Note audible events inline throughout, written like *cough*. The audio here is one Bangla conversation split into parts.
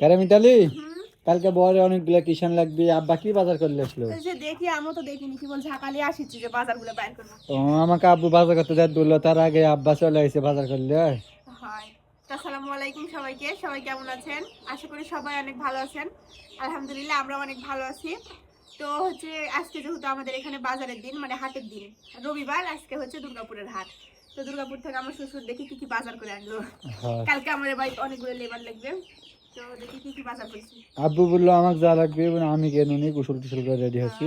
কারে মিতালি? কালকে বড় অনেকগুলো কিষান লাগবে। আব্বা কি বাজার করলে আসলো? দেখি আমি তো দেখিনি। কি বল ঝাঁকালি আসিছি যে বাজারগুলো বাইর করব। ও আমাকে আব্বু বাজার করতে যা বলল তার আগে আব্বা চলে এসে বাজার করলে। হয়। আসসালামু আলাইকুম সবাইকে। সবাই কেমন আছেন? আশা করি সবাই অনেক ভালো আছেন। আলহামদুলিল্লাহ আমরা অনেক ভালো আছি। তো হচ্ছে আজকে যেহেতু আমাদের এখানে বাজারের দিন মানে হাটের দিন রবিবার আজকে হচ্ছে দুর্গাপুরের হাট। তো দুর্গাপুর থেকে আমার শ্বশুর দেখি কি কি বাজার করে আনলো। হ্যাঁ। কালকে আমাদের বাড়িতে অনেকগুলো লেবার লাগবে। আব্বু বলল আমাকে যা লাগবে আমি কেন নি গোসল টুসল করে রেডি হচ্ছি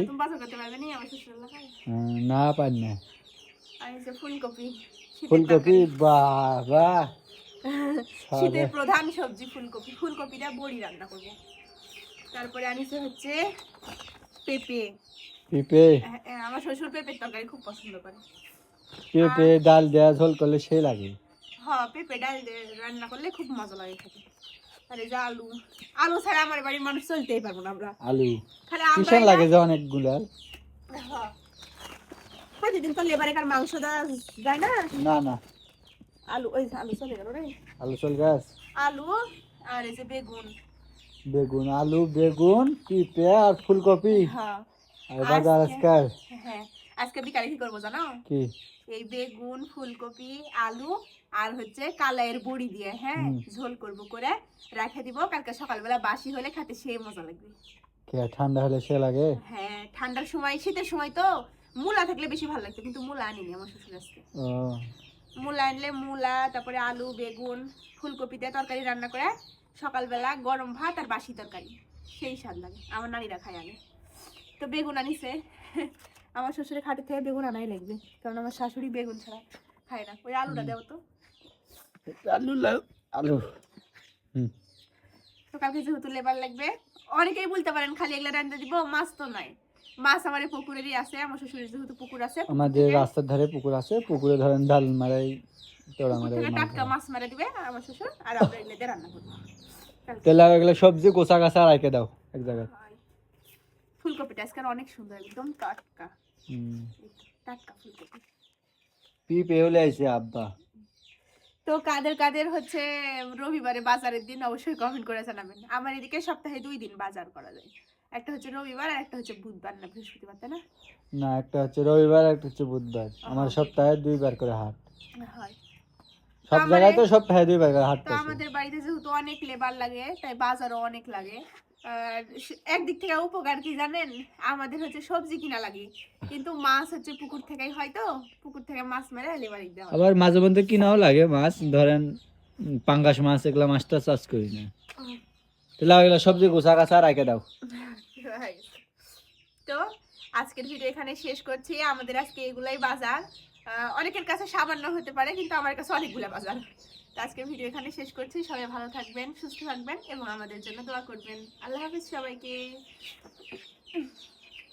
না? না পারি ফুলকপি ফুলকপি বাবা। *laughs* শীতের প্রধান সবজি ফুলকপি। ফুলকপিটা বড়ি রান্না করব। তারপরে আনিছে হচ্ছে পেঁপে। পেঁপে? হ্যাঁ, আমার শ্বশুর পেঁপের তরকারি খুব পছন্দ করে। পেঁপে ডাল দেয়া ঝোল করলে সেই লাগে। হ্যাঁ পেঁপে ডাল রান্না করলে খুব মজা লাগে খেতে। আর যে আলু আলু ছাড়া আমার বাড়ির মানুষ চলতেই পারব না আমরা। আলু খালি কিষান আমরা লাগে যে অনেকগুলা প্রতিদিন তো লেবারে কার মাংস দেওয়া যায় না? না না। আলু ওই আলু চলে গেল রে। আলু চল গাছ। আলু আর এই যে বেগুন। বেগুন আলু বেগুন পেঁপে আর ফুলকপি। হ্যাঁ। আর বাজার আজকে- হ্যাঁ আজকে বিকালে কি করব জানো? কি? এই বেগুন ফুলকপি আলু আর হচ্ছে কালাইয়ের বড়ি দিয়ে হ্যাঁ ঝোল করব করে রেখে দিব। কালকে সকালবেলা বাসি হলে খেতে সেই মজা লাগবে। কে ঠান্ডা হলে সে লাগে? হ্যাঁ ঠান্ডার সময় শীতের সময় তো মূলা থাকলে বেশি ভালো লাগতো কিন্তু মূলা আনিনি আমার শ্বশুর আজকে মূলা আনলে মূলা তারপরে আলু বেগুন ফুলকপি দিয়ে তরকারি রান্না করে সকালবেলা গরম ভাত আর বাসি তরকারি সেই স্বাদ লাগে আমার নানিরা খায় আগে। তো বেগুন আনিছে আমার শ্বশুরের খাটের থেকে বেগুন আনাই লাগবে কারণ আমার শাশুড়ি বেগুন ছাড়া খায় না ওই আলুটা দেও তো। আলু আলু। হুম। তো কালকে যেহেতু লেবার লাগবে অনেকেই বলতে পারেন খালি এগুলা রান্না দিব মাছ তো নাই। মাছ আমার পুকুরেরই আছে আমার শ্বশুরের যেহেতু পুকুর আছে আমাদের রাস্তার ধারে পুকুর আছে পুকুরে ধরেন ডাল মারাই তোড়া মারাই টাটকা মাছ মারা দিবে আমার শ্বশুর আর আমরা এগুলো দিয়ে রান্না করব। এগুলো সবজি কোচা কাঁচা রাখে দাও এক জায়গায়। ফুলকপিটা আজকাল অনেক সুন্দর একদম টাটকা। হুম। টাটকা ফুলকপি। পিপে হলে আইছে আব্বা। তো কাদের কাদের হচ্ছে রবিবারে বাজারের দিন অবশ্যই কমেন্ট করে জানাবেন। আমার এদিকে সপ্তাহে দুই দিন বাজার করা যায়। একটা হচ্ছে রবিবার আর একটা হচ্ছে বুধবার না বৃহস্পতিবার তাই না? না একটা হচ্ছে রবিবার একটা হচ্ছে বুধবার। আমার সপ্তাহে দুইবার করে হাট। হয়। সব জায়গায় তো সপ্তাহে দুইবার করে হাট তো আমাদের বাড়িতে যেহেতু অনেক লেবার লাগে তাই বাজারও অনেক লাগে। একদিক থেকে উপকার কি জানেন? আমাদের হচ্ছে সবজি কিনা লাগে। কিন্তু মাছ হচ্ছে পুকুর থেকেই হয় তো। পুকুর থেকে মাছ মেরে লেবার দেওয়া হয়। আবার মাঝে মধ্যে কিনাও লাগে মাছ। ধরেন পাঙ্গাস মাছ এগুলা মাছটা চাষ করি না। তাহলে এগুলো সবজি গোছা কাঁচা রাখে দাও। তো আজকের ভিডিও এখানে শেষ করছি। আমাদের আজকে এগুলাই বাজার। অনেকের কাছে সামান্য হতে পারে, কিন্তু আমার কাছে অনেকগুলো বাজার। তো আজকের ভিডিও এখানে শেষ করছি। সবাই ভালো থাকবেন, সুস্থ থাকবেন এবং আমাদের জন্য দোয়া করবেন। আল্লাহ হাফিজ সবাইকে।